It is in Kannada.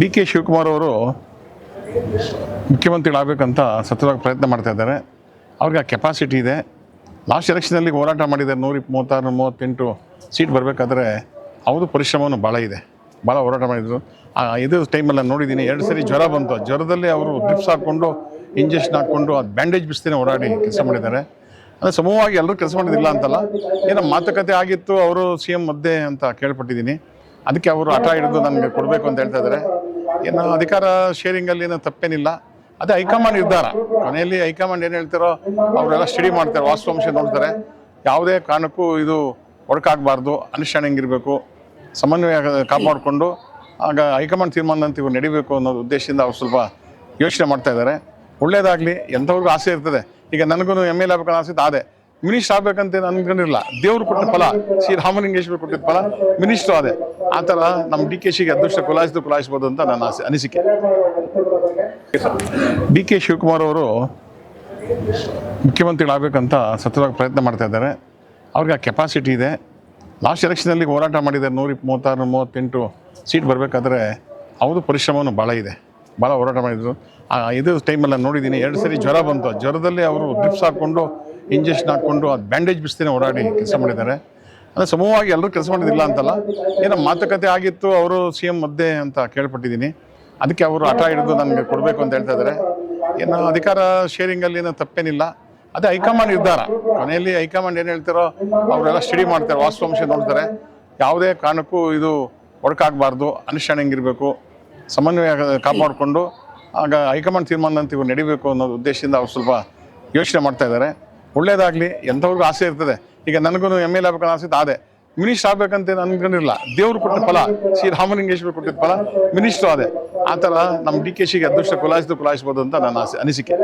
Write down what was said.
ಡಿ ಕೆ ಶಿವಕುಮಾರ್ ಅವರು ಮುಖ್ಯಮಂತ್ರಿಗಳಾಗಬೇಕಂತ ಸತತವಾಗಿ ಪ್ರಯತ್ನ ಮಾಡ್ತಾ ಇದ್ದಾರೆ. ಅವ್ರಿಗೆ ಆ ಕೆಪಾಸಿಟಿ ಇದೆ. ಲಾಸ್ಟ್ ಎಲೆಕ್ಷನಲ್ಲಿ ಹೋರಾಟ ಮಾಡಿದ್ದಾರೆ. ನೂರ ಮೂವತ್ತಾರು ಮೂವತ್ತೆಂಟು ಸೀಟ್ ಬರಬೇಕಾದ್ರೆ ಅವರು ಪರಿಶ್ರಮವನ್ನು ಭಾಳ ಇದೆ. ಭಾಳ ಹೋರಾಟ ಮಾಡಿದರು. ಇದು ಟೈಮಲ್ಲಿ ನಾನು ನೋಡಿದ್ದೀನಿ. ಎರಡು ಸರಿ ಜ್ವರ ಬಂತು. ಜ್ವರದಲ್ಲಿ ಅವರು ಡ್ರಿಪ್ಸ್ ಹಾಕ್ಕೊಂಡು, ಇಂಜೆಕ್ಷನ್ ಹಾಕ್ಕೊಂಡು ಅದು ಬ್ಯಾಂಡೇಜ್ ಬಿಸ್ತೇನೆ ಓಡಾಡಿ ಕೆಲಸ ಮಾಡಿದ್ದಾರೆ. ಅಂದರೆ ಸಮೂಹವಾಗಿ ಎಲ್ಲರೂ ಕೆಲಸ ಮಾಡಿದಿಲ್ಲ ಅಂತಲ್ಲ. ಏನೋ ಮಾತುಕತೆ ಆಗಿತ್ತು, ಅವರು ಸಿ ಎಂ ಮದ್ದೆ ಅಂತ ಕೇಳ್ಪಟ್ಟಿದ್ದೀನಿ. ಅದಕ್ಕೆ ಅವರು ಹಠ ಹಿಡಿದು ನನಗೆ ಕೊಡಬೇಕು ಅಂತ ಹೇಳ್ತಾ ಇದ್ದಾರೆ. ಏನು ಅಧಿಕಾರ ಶೇರಿಂಗಲ್ಲಿ ಏನೋ ತಪ್ಪೇನಿಲ್ಲ. ಅದೇ ಹೈಕಮಾಂಡ್ ನಿರ್ಧಾರ. ಮನೆಯಲ್ಲಿ ಹೈಕಮಾಂಡ್ ಏನು ಹೇಳ್ತಾರೋ ಅವರೆಲ್ಲ ಸ್ಟಡಿ ಮಾಡ್ತಾರೆ ವಾಸ್ತವಾಂಶ ನೋಡ್ತಾರೆ. ಯಾವುದೇ ಕಾರಣಕ್ಕೂ ಇದು ಒಡಕಾಗಬಾರ್ದು ಅಂಡರ್ಸ್ಟ್ಯಾಂಡಿಂಗ್ ಇರಬೇಕು, ಸಮನ್ವಯ ಕಾಪಾಡಿಕೊಂಡು, ಆಗ ಹೈಕಮಾಂಡ್ ತೀರ್ಮಾನದಂತೆ ಇವ್ರು ನಡಿಬೇಕು ಅನ್ನೋ ಉದ್ದೇಶದಿಂದ ಅವ್ರು ಸ್ವಲ್ಪ ಯೋಚನೆ ಮಾಡ್ತಾ ಇದ್ದಾರೆ. ಒಳ್ಳೇದಾಗಲಿ, ಎಂಥವ್ರಿಗೂ ಆಸೆ ಇರ್ತದೆ. ಈಗ ನನಗೂ ಎಂ ಎಲ್ ಆಗಬೇಕನ್ನೋ ಆಸೆ ಅದೇ ಮಿನಿಸ್ಟರ್ ಆಗ್ಬೇಕಂತ ಅನ್ಕೊಂಡಿರಲಿಲ್ಲ. ದೇವ್ರು ಕೊಟ್ಟ ಫಲ, ಶ್ರೀ ರಾಮಲಿಂಗೇಶ್ವರ ಕೊಟ್ಟಿದ್ದ ಫಲ, ಮಿನಿಸ್ಟರ್ ಅದೇ ಆ ಥರ ನಮ್ಮ ಡಿ ಕೆ ಶಿಗೆ ಅದೃಷ್ಟ ಕುಲಾಯಿಸಿದ್ದು ಕುಲಾಯಿಸ್ಬೋದು ಅಂತ ನನ್ನ ಆಸೆ, ಅನಿಸಿಕೆ. ಡಿ ಕೆ ಶಿವಕುಮಾರ್ ಅವರು ಮುಖ್ಯಮಂತ್ರಿಗಳಾಗಬೇಕಂತ ಸತತವಾಗಿ ಪ್ರಯತ್ನ ಮಾಡ್ತಾ ಇದ್ದಾರೆ. ಅವ್ರಿಗೆ ಆ ಕೆಪಾಸಿಟಿ ಇದೆ. ಲಾಸ್ಟ್ ಎಲೆಕ್ಷನಲ್ಲಿ ಹೋರಾಟ ಮಾಡಿದ್ದಾರೆ ನೂರ ಮೂವತ್ತಾರು ಮೂವತ್ತೆಂಟು ಸೀಟ್ ಬರಬೇಕಾದ್ರೆ ಅವ್ರದ್ದು ಪರಿಶ್ರಮವೂ ಭಾಳ ಇದೆ. ಭಾಳ ಹೋರಾಟ ಮಾಡಿದರು. ಇದು ಟೈಮಲ್ಲಿ ನಾನು ನೋಡಿದ್ದೀನಿ, ಎರಡು ಸರಿ ಜ್ವರ ಬಂತು. ಜ್ವರದಲ್ಲಿ ಅವರು ಡ್ರಿಪ್ಸ್ ಹಾಕ್ಕೊಂಡು ಇಂಜೆಕ್ಷನ್ ಹಾಕ್ಕೊಂಡು ಅದು ಬ್ಯಾಂಡೇಜ್ ಬಿಸ್ತಿನೇ ಓಡಾಡಿ ಕೆಲಸ ಮಾಡಿದ್ದಾರೆ. ಅಂದರೆ ಸಮೂಹವಾಗಿ ಎಲ್ಲರೂ ಕೆಲಸ ಮಾಡಿದಿಲ್ಲ ಅಂತಲ್ಲ. ಏನೋ ಮಾತುಕತೆ ಆಗಿತ್ತು, ಅವರು ಸಿ ಎಂ ಮದ್ದೆ ಅಂತ ಕೇಳ್ಪಟ್ಟಿದ್ದೀನಿ. ಅದಕ್ಕೆ ಅವರು ಹಠ ಹಿಡಿದು ನನಗೆ ಕೊಡಬೇಕು ಅಂತ ಹೇಳ್ತಾ ಇದ್ದಾರೆ. ಏನು ಅಧಿಕಾರ ಶೇರಿಂಗಲ್ಲಿ ಏನೋ ತಪ್ಪೇನಿಲ್ಲ. ಅದೇ ಹೈಕಮಾಂಡ್ ನಿರ್ಧಾರ. ಮನೆಯಲ್ಲಿ ಹೈಕಮಾಂಡ್ ಏನು ಹೇಳ್ತಾರೋ ಅವರೆಲ್ಲ ಸ್ಟಡಿ ಮಾಡ್ತಾರೆ, ವಾಸ್ತವಾಂಶ ನೋಡ್ತಾರೆ. ಯಾವುದೇ ಕಾರಣಕ್ಕೂ ಇದು ಒಡಕಾಗಬಾರ್ದು ಅನುಷ್ಠಾನ ಇರಬೇಕು ಸಮನ್ವಯ ಕಾಪಾಡಿಕೊಂಡು, ಆಗ ಹೈಕಮಾಂಡ್ ತೀರ್ಮಾನದಂತೆ ಇವು ನಡಿಬೇಕು ಅನ್ನೋ ಉದ್ದೇಶದಿಂದ ಅವ್ರು ಸ್ವಲ್ಪ ಯೋಚನೆ ಮಾಡ್ತಾ ಇದ್ದಾರೆ. ಒಳ್ಳೇದಾಗಲಿ, ಎಂಥವ್ರಿಗೂ ಆಸೆ ಇರ್ತದೆ. ಈಗ ನನಗೂ ಎಂ ಎಲ್ ಆಗಬೇಕನ್ನೋ ಆಸೆ ಅದೇ ಮಿನಿಸ್ಟರ್ ಆಗ್ಬೇಕಂತ ಅನ್ಕೊಂಡಿರಲಿಲ್ಲ. ದೇವ್ರು ಕೊಟ್ಟ ಫಲ ಶ್ರೀ ರಾಮಲಿಂಗೇಶ್ವರ ಕೊಟ್ಟಿದ್ದ ಫಲ, ಮಿನಿಸ್ಟರ್ ಅದೇ ಆ ಥರ ನಮ್ಮ ಡಿ ಕೆ ಶಿಗೆ ಅದೃಷ್ಟ ಕುಲಾಯಿಸಿದ್ದು ಕುಲಾಯಿಸ್ಬೋದು ಅಂತ ನನ್ನ ಆಸೆ, ಅನಿಸಿಕೆ.